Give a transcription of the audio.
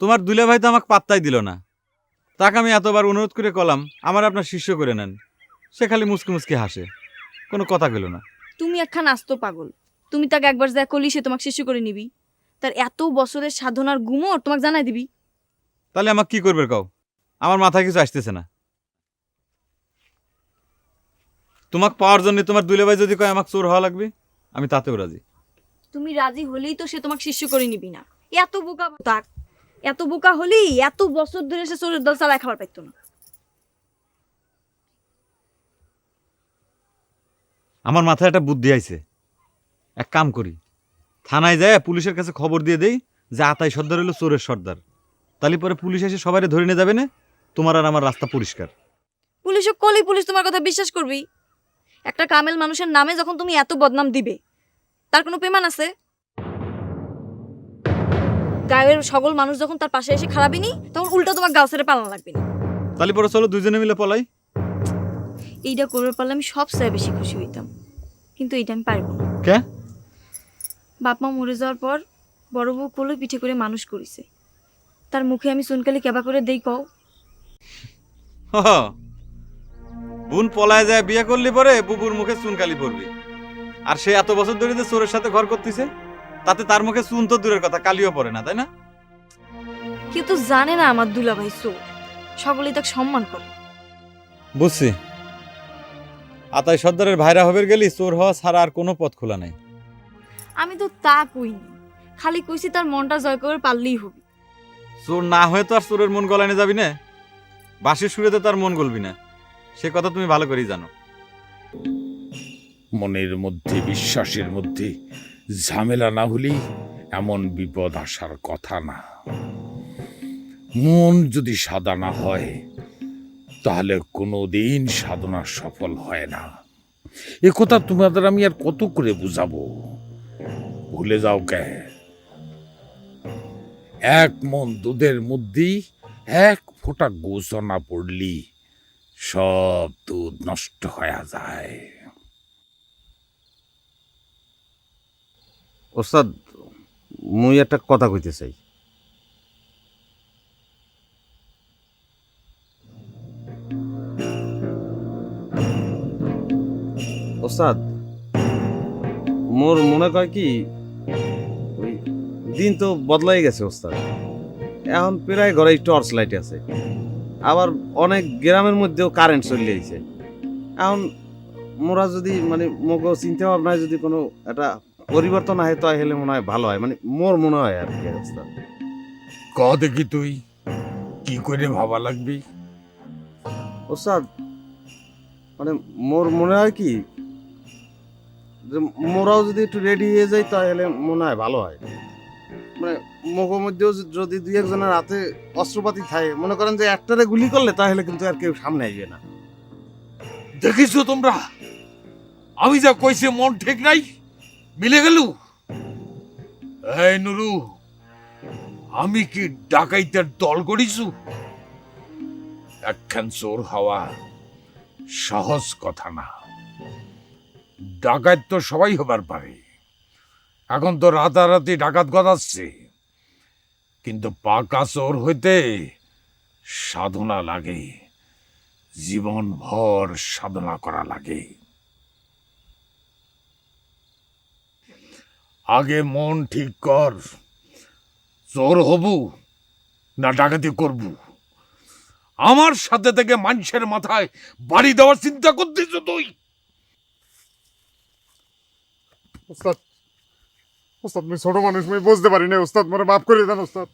তোমার দুলে ভাই তো আমাকে পাত্তাই দিল না। তাকে আমি এতবার অনুরোধ করে কলাম আমার আপনার শিষ্য করে নেন। সে খালি মুসকি মুসকি হাসে। কোনো কথা গেল না। তুমি একখান আস্ত পাগল। তুমি তাকে একবার যা করলি সে তোমাকে শিশু করে নিবি। তার এত বছরের সাধনার গুমর তোমাকে জানাই দিবি। তাহলে আমাকে কি করবে কও? আমার মাথায় কিছু আসতেছে না। তোমাকে পাওয়ার জন্য তোমার দুলে ভাই যদি কয় আমাকে চোর হওয়া লাগবে আমি তাতেও রাজি। তুমি রাজি হলেই তো সে তোমাকে শিষ্য করে নিবি না। এত বোকা তাক এত বোকা হলি এত বছর ধরে সে চোরের দল চালায় খাবার পাইতো না। আমার মাথায় একটা বুদ্ধি আইছে। এক কাম করি থানায় যায় পুলিশের কাছে খবর দিয়ে দেই যে আতাই সর্দার হলো চোরের সর্দার। তাহলে পরে পুলিশ এসে সবাই ধরে নিয়ে যাবে না? তোমার আর আমার রাস্তা পরিষ্কার। পুলিশও কলি পুলিশ তোমার কথা বিশ্বাস করবি একটা কামেল মানুষের নামে যখন তুমি এত বদনাম দিবে তার কোনো পেমান আছে? গায়ের সকল মানুষ যখন তার পাশে এসে খারাপই নি তখন উল্টো তোমার গাও ছেড়ে পালানো লাগবে না। তাহলে পরে চলো দুজনে মিলে পলাই। এইটা করবে পারলে আমি সবচেয়ে বেশি খুশি হইতাম। কিন্তু এইটা আমি পারব না। কে? বাপ মা মরে যাওয়ার পর বড় বউ কোলে পিঠে করে মানুষ করিছে। তার মুখে আমি চুনকালি কেবা করে দেই কও। বোন পলায় যায় বিয়ে করলি পরে বুবুর মুখে চুনকালি পড়বি আর সে এত বছর ধরে যে চোরের সাথে ঘর করতেছে? তাতে তার মুখে চুন তো দূরের কথা কালিও পড়ে না তাই না? কেউ তো জানে না আমার দুলাভাই চো সকলেই তাকে সম্মান করে। বুঝছি। আতাই সর্দারের ভাইরা হবে গেলি চোর হওয়া ছাড়া আর কোনো পথ খোলা নাই। আমি তো তা কইনি। খালি কইছি তার মনটা জয় করে পারলেই হবে। চোর না হয়ে তো আর চোরের মন গলানে যাবি না? বাঁশির সুরে তো তার মন গলবি না। সে কথা তুমি ভালো করেই জানো। মনের মধ্যে বিশ্বাসের মধ্যে ঝামেলা না হলেই এমন বিপদ আসার কথা না। মন যদি সাদা না হয়, তাহলে কোনো দিন সাধনা সফল হয় না। এ কথা তোমাদের আমি আর কত করে বুঝাবো? ভুলে যাও কে? এক মন দুধের মধ্যেই এক ফোঁটা গোসা না পড়লি, সব দুধ নষ্ট হয়ে যায়। ওস্তাদ, মুই একটা কথা কইতে চাই। ওস্তাদ, মোর মনে কয় কি দিন তো বদলাই গেছে ওস্তাদ। এখন প্রায় ঘরে টর্চ লাইট আছে। আবার অনেক গ্রামের মধ্যেও কারেন্ট চলে আইছে। এখন মোরা যদি মানে মগো চিন্তা ভাবনায় যদি কোনো একটা পরিবর্তন হয় তো হলে মনে হয় ভালো হয় মানে মোর মনে হয় আর কি অবস্থা। ক দেখি তুই কি করে ভাবা লাগবি? ওস্তাদ মানে মোর মনে হয় কি যে মোরাও যদি একটু রেডি হয়ে যাই তাহলে মনে হয় ভালো হয়। মানে মুখের মধ্যেও যদি দুই একজনের হাতে অস্ত্রপাতি থাকে মনে করেন যে একটারে গুলি করলে তাহলে কিন্তু আর কেউ সামনে আসবে না। দেখিছো তোমরা? আমি যা কইছে মন ঠিক নাই? মিলে গেল? নুরু, আমি কি ডাকাইতের দল করিছু একখান চোর হওয়া সহজ কথা না। ডাকাত তো সবাই হবার পারে। এখন তো রাতারাতি ডাকাত গদাচ্ছে। কিন্তু পাকা চোর হইতে সাধনা লাগে জীবন ভর সাধনা করা লাগে। আগে মন ঠিক কর। চোর হবু না ডাকাতি করব। আমার সাথে থেকে মানুষের মাথায় বাড়ি দেওয়ার চিন্তা করতেছ তুই? ওস্তাদ ওস্তাদ, আমি ছোট মানুষ, আমি বুঝতে পারি না ওস্তাদ, মোরে মাফ করে দেন, ওস্তাদ।